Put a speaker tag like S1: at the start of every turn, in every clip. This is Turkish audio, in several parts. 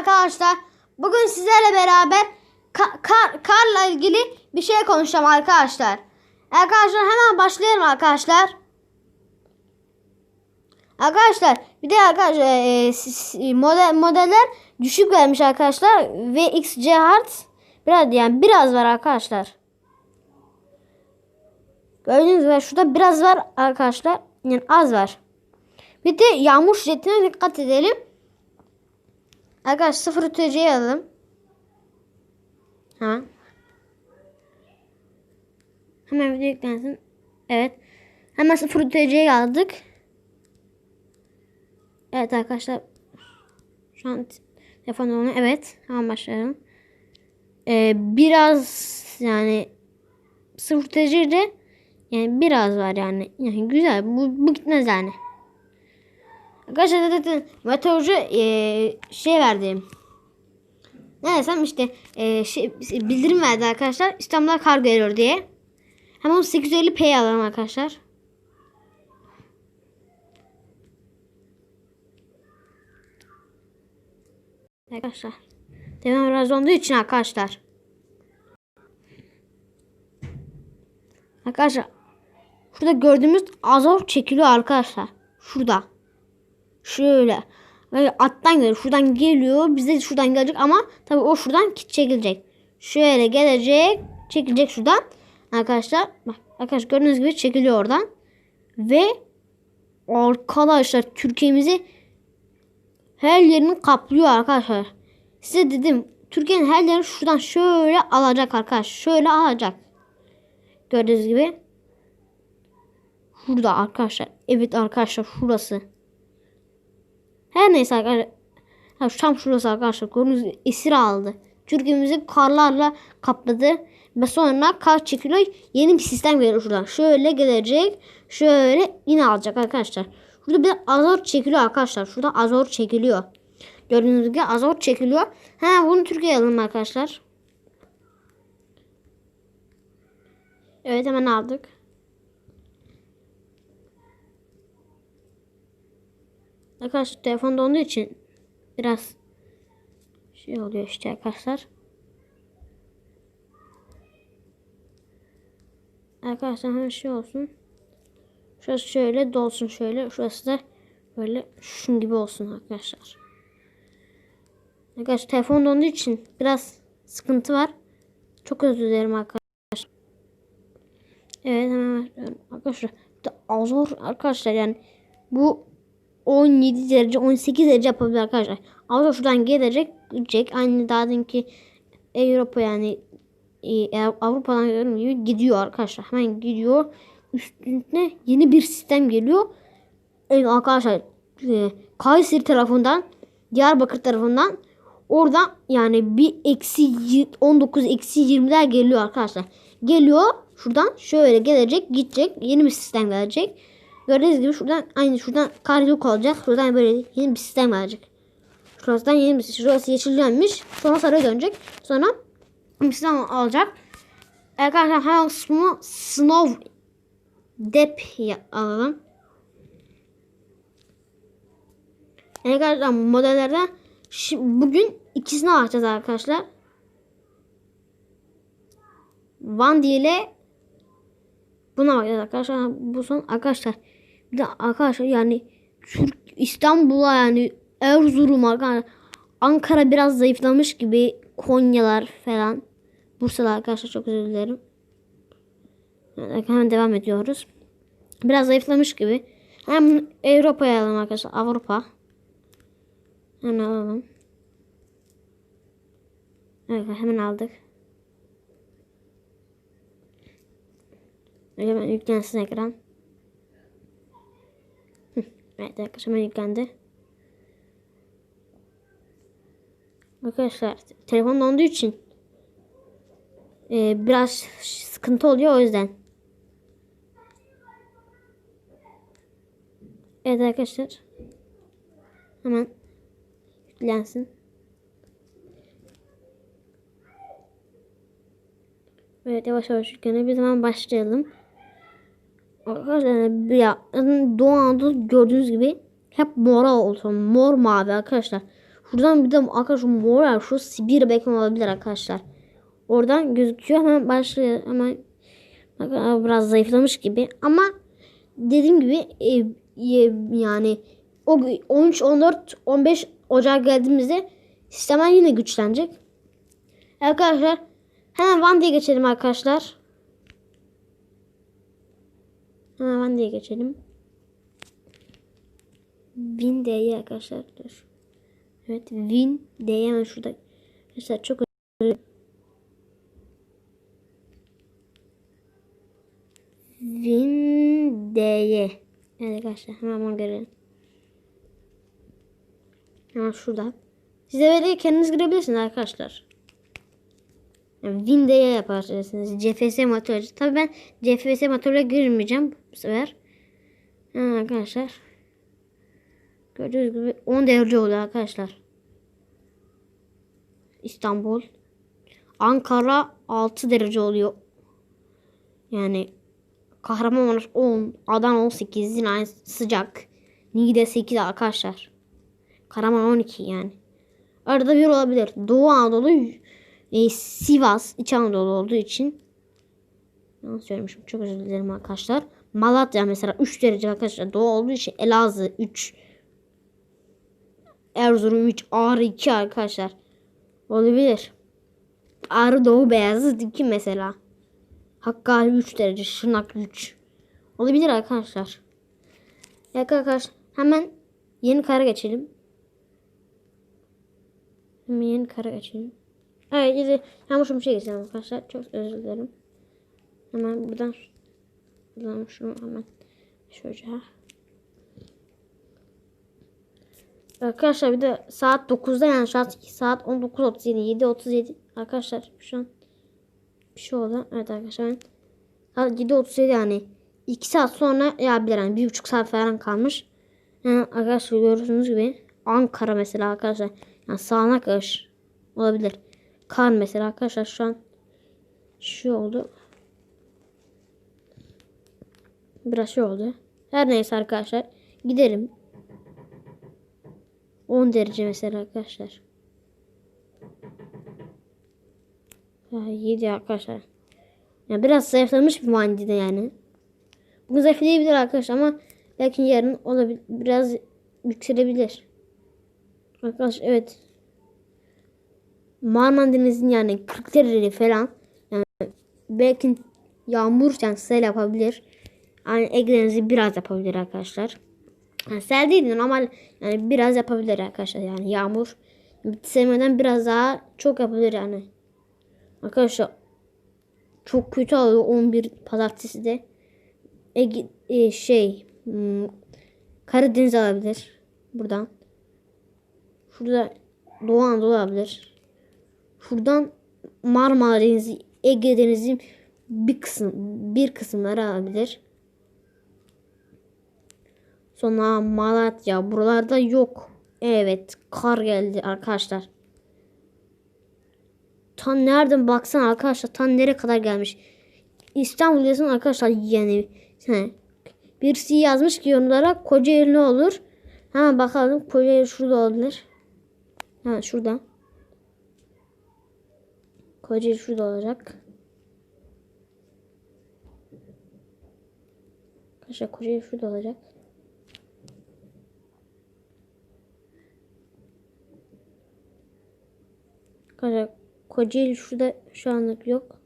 S1: arkadaşlar. Bugün sizlerle beraber ka- kar, karla ilgili bir şey konuşacağım arkadaşlar. Arkadaşlar hemen başlayalım arkadaşlar. Arkadaşlar bir de arkadaşlar e, s- s- model, modeller düşük vermiş arkadaşlar. VXC Hard biraz yani biraz var arkadaşlar. Gördüğünüz gibi şurada biraz var arkadaşlar. Yani az var. Bir de yağmur şiddetine dikkat edelim. Arkadaşlar sıfır UTC'yi alalım. Hemen. Hemen video yüklensin. Evet. Hemen sıfır UTC'yi aldık. Evet arkadaşlar. Şu an telefon onu evet. Hemen başlayalım. Ee, biraz yani sıfır UTC'de yani biraz var yani. Yani güzel. Bu, bu gitmez yani. Arkadaşlar zaten meteorcu e, şey verdi. Ne desem işte e, şey, bildirim verdi arkadaşlar. İstanbul'a kar geliyor diye. Hemen 850p alalım arkadaşlar. Arkadaşlar. Devam biraz olduğu için arkadaşlar. Arkadaşlar. Şurada gördüğümüz azor çekiliyor arkadaşlar. Şurada. Şöyle. Böyle attan geliyor. Şuradan geliyor. Bize şuradan gelecek ama tabii o şuradan çekilecek. Şöyle gelecek. Çekilecek şuradan. Arkadaşlar. Bak arkadaşlar gördüğünüz gibi çekiliyor oradan. Ve arkadaşlar Türkiye'mizi her yerini kaplıyor arkadaşlar. Size dedim Türkiye'nin her yerini şuradan şöyle alacak arkadaşlar. Şöyle alacak. Gördüğünüz gibi. Şurada arkadaşlar. Evet arkadaşlar şurası. Her neyse arkadaşlar. Ha, tam şurası arkadaşlar. Gördüğünüz gibi esir aldı. Türkiye'mizi karlarla kapladı. Ve sonra kar çekiliyor. Yeni bir sistem geliyor şuradan. Şöyle gelecek. Şöyle yine alacak arkadaşlar. Şurada bir azor çekiliyor arkadaşlar. Şurada azor çekiliyor. Gördüğünüz gibi azor çekiliyor. Ha bunu Türkiye'ye alalım arkadaşlar. Evet hemen aldık. Arkadaşlar telefon donduğu için biraz şey oluyor işte arkadaşlar. Arkadaşlar hemen şey olsun. Şurası şöyle dolsun şöyle. Şurası da böyle şun gibi olsun arkadaşlar. Arkadaşlar telefon donduğu için biraz sıkıntı var. Çok özür dilerim arkadaşlar. Evet hemen başlıyorum. Arkadaşlar de azor arkadaşlar yani bu 17 derece 18 derece yapabilir arkadaşlar. Avrupa şuradan gelecek gidecek. Aynı daha deminki Avrupa yani e, Avrupa'dan gördüğüm gibi gidiyor arkadaşlar. Hemen gidiyor. Üstüne yeni bir sistem geliyor. Evet arkadaşlar e, Kayseri tarafından Diyarbakır tarafından oradan yani bir eksi y- 19 eksi 20'ler geliyor arkadaşlar. Geliyor şuradan şöyle gelecek gidecek yeni bir sistem gelecek. Gördüğünüz gibi şuradan aynı şuradan kar olacak. Şuradan böyle yeni bir sistem gelecek. Şuradan yeni bir şurası yeşillenmiş. Sonra sarıya dönecek. Sonra bir sistem alacak. Arkadaşlar hemen bunu Snow Dep alalım. Arkadaşlar modellerden şimdi bugün ikisini alacağız arkadaşlar. Van ile buna bakacağız arkadaşlar. Bu son arkadaşlar. Bir de arkadaşlar yani Türk İstanbul'a yani Erzurum arkadaşlar. Ankara biraz zayıflamış gibi. Konyalar falan. Bursa'da arkadaşlar çok özür dilerim. Hemen devam ediyoruz. Biraz zayıflamış gibi. Hem Avrupa'ya alalım arkadaşlar. Avrupa. Hemen alalım. Evet hemen aldık. Hemen yüklensin ekran. Evet arkadaşlar hemen yüklendi. Arkadaşlar telefon donduğu için e, biraz sıkıntı oluyor o yüzden. Evet arkadaşlar. Hemen yüklensin. Evet yavaş yavaş yükleniyor. Bir zaman başlayalım. Arkadaşlar ya Doğu Anadolu gördüğünüz gibi hep mora olsun. Mor mavi arkadaşlar. Şuradan bir de arkadaşlar mor var. Şu Sibir Bacon olabilir arkadaşlar. Oradan gözüküyor. Hemen başlıyor. Hemen biraz zayıflamış gibi. Ama dediğim gibi e, e, yani o 13, 14, 15 Ocak geldiğimizde sistem yine güçlenecek. Arkadaşlar hemen Van diye geçelim arkadaşlar. Diye geçelim. Win D'ye arkadaşlar. Dur. Evet Win D'ye hemen şurada. Arkadaşlar çok özür Win D'ye. Evet arkadaşlar hemen bunu görelim. Hemen şurada. Siz de böyle kendiniz girebilirsiniz arkadaşlar. Yani Win D'ye yaparsınız. CFS motor. Tabii ben CFS motorla girmeyeceğim bu sefer. Ha, arkadaşlar. Gördüğünüz gibi 10 derece oluyor arkadaşlar. İstanbul. Ankara 6 derece oluyor. Yani Kahramanmaraş 10, Adana 18 yine sıcak. Niğde 8 arkadaşlar. Karaman 12 yani. Arada bir olabilir. Doğu Anadolu e, Sivas İç Anadolu olduğu için yanlış söylemişim. Çok özür dilerim arkadaşlar. Malatya mesela 3 derece arkadaşlar. Doğu olduğu için Elazığ 3 Erzurum 3 Ağrı 2 arkadaşlar. Olabilir. Ağrı Doğu Beyazıt 2 mesela. Hakkari 3 derece. Şırnak 3. Olabilir arkadaşlar. Evet arkadaşlar hemen yeni kara geçelim. Hemen yeni kara geçelim. Evet yine yanlış bir şey geçelim arkadaşlar. Çok özür dilerim. Hemen buradan buradan şunu hemen şöyle. Arkadaşlar bir de saat 9'da yani saat saat 19.37 7.37 arkadaşlar şu an bir şey oldu. Evet arkadaşlar saat 7.37 yani 2 saat sonra yapabilir yani 1.5 saat falan kalmış. Yani arkadaşlar görüyorsunuz gibi Ankara mesela arkadaşlar yani sağanak yağış olabilir. Kar mesela arkadaşlar şu an şu oldu. Biraz şey oldu. Her neyse arkadaşlar gidelim. 10 derece mesela arkadaşlar. Ya 7 arkadaşlar. Ya biraz zayıflamış bir mandide yani. Bu zayıflayabilir arkadaşlar ama belki yarın olabilir biraz yükselebilir. Arkadaşlar evet. Marmara Denizi'nin yani 40 derece falan yani belki yağmur yani sel yapabilir. Yani Ege Denizi biraz yapabilir arkadaşlar. Yani sel değil de normal yani biraz yapabilir arkadaşlar yani yağmur sevmeden biraz daha çok yapabilir yani. Arkadaşlar çok kötü oluyor 11 pazartesi de Ege, e, şey hmm, Karadeniz alabilir buradan. Şurada Doğu Anadolu olabilir. Şuradan Marmara Denizi, Ege Denizi bir kısım bir kısımları alabilir. Sonra Malatya buralarda yok. Evet kar geldi arkadaşlar. Tan nereden baksan arkadaşlar tan nereye kadar gelmiş. İstanbul arkadaşlar yani he, birisi yazmış ki yorumlara Kocaeli ne olur? Hemen bakalım Kocaeli şurada olabilir. Ha şurada. Kocaeli şurada olacak. Arkadaşlar Kocaeli şurada olacak. Arkadaşlar Kocaeli şurada şu anlık yok.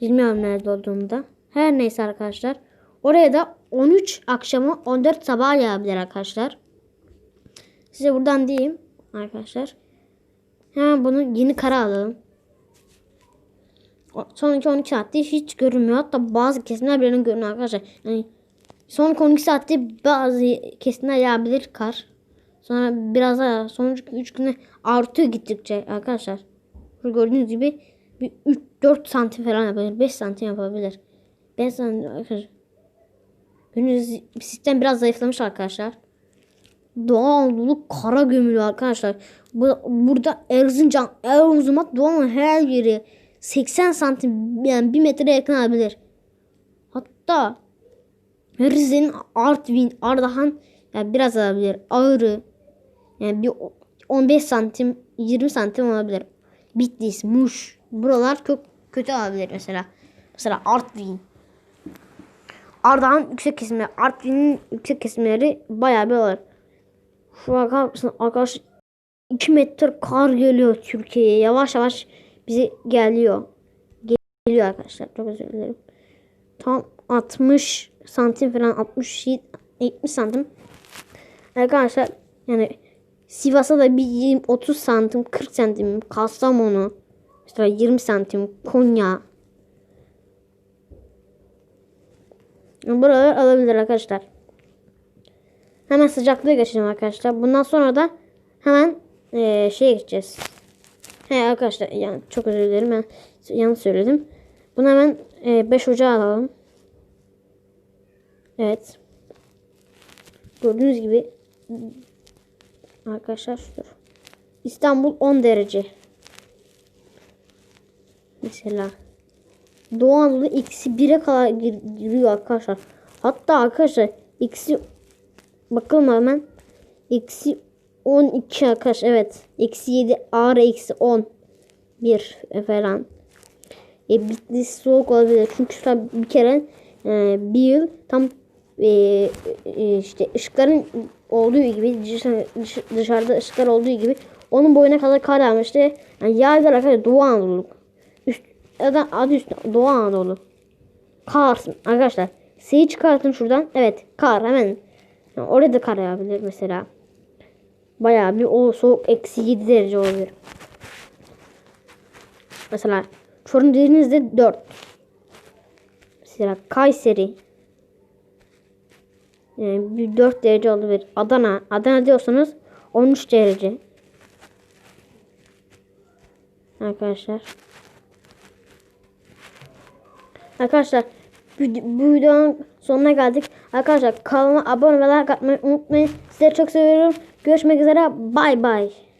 S1: Bilmiyorum nerede olduğunu da. Her neyse arkadaşlar. Oraya da 13 akşamı 14 sabah yağabilir arkadaşlar. Size buradan diyeyim arkadaşlar. Hemen bunu yeni kara alalım. Sonraki 12 saatte hiç görünmüyor. Hatta bazı kesimler birinin görünüyor arkadaşlar. Yani sonraki 12 saatte bazı kesimler yağabilir kar. Sonra biraz daha sonraki 3 güne artıyor gittikçe arkadaşlar. Gördüğünüz gibi bir 3-4 santim falan yapabilir. 5 santim yapabilir. 5 santim arkadaşlar. Gördüğünüz sistem biraz zayıflamış arkadaşlar. Doğu Anadolu kara gömülü arkadaşlar. Bu, burada Erzincan, Erzurum, Doğu her yeri 80 santim yani 1 metre yakın olabilir. Hatta Rize'nin Artvin, Ardahan yani biraz alabilir. Ağrı Yani bir 15 santim 20 santim olabilir. Bitlis, Muş. Buralar çok kötü olabilir mesela. Mesela Artvin. Ardahan yüksek kesimleri. Artvin'in yüksek kesimleri bayağı bir olur. Şu bakar mısın arkadaş 2 metre kar geliyor Türkiye'ye. Yavaş yavaş bize geliyor. Geliyor arkadaşlar. Çok özür dilerim. Tam 60 santim falan 60 70 santim. Arkadaşlar yani Sivas'a da bir 20, 30 santim 40 santim Kastamonu mesela 20 santim Konya Buralar alabilir arkadaşlar. Hemen sıcaklığa geçelim arkadaşlar. Bundan sonra da hemen eee şeye geçeceğiz. He arkadaşlar yani çok özür dilerim ben yanlış söyledim. Bunu hemen 5 Ocağı alalım. Evet. Gördüğünüz gibi arkadaşlar dur. İstanbul 10 derece. Mesela Doğu Anadolu eksi 1'e kadar gir- giriyor arkadaşlar. Hatta arkadaşlar eksi bakalım hemen eksi 12 arkadaşlar evet. Eksi 7 ağır eksi 10 bir falan. E, Bitlis soğuk olabilir. Çünkü şu bir kere e, bir yıl tam e, e, işte ışıkların olduğu gibi dışarı, dış- dışarıda ışıklar olduğu gibi onun boyuna kadar kar yağmıştı. Yani yağlar arkadaşlar Doğu Anadolu. Üst, adı üstü Doğu Anadolu. Kar arkadaşlar. S'yi çıkartın şuradan. Evet kar hemen. Yani orada da kar yağabilir mesela. Bayağı bir o soğuk eksi 7 derece olabilir. Mesela Çorum denizde 4. Mesela Kayseri yani bir 4 derece olabilir. Adana. Adana diyorsanız 13 derece. Arkadaşlar. Arkadaşlar bu videonun sonuna geldik. Arkadaşlar kanalıma abone ve like atmayı unutmayın. Sizleri çok seviyorum. Görüşmek üzere. Bay bay.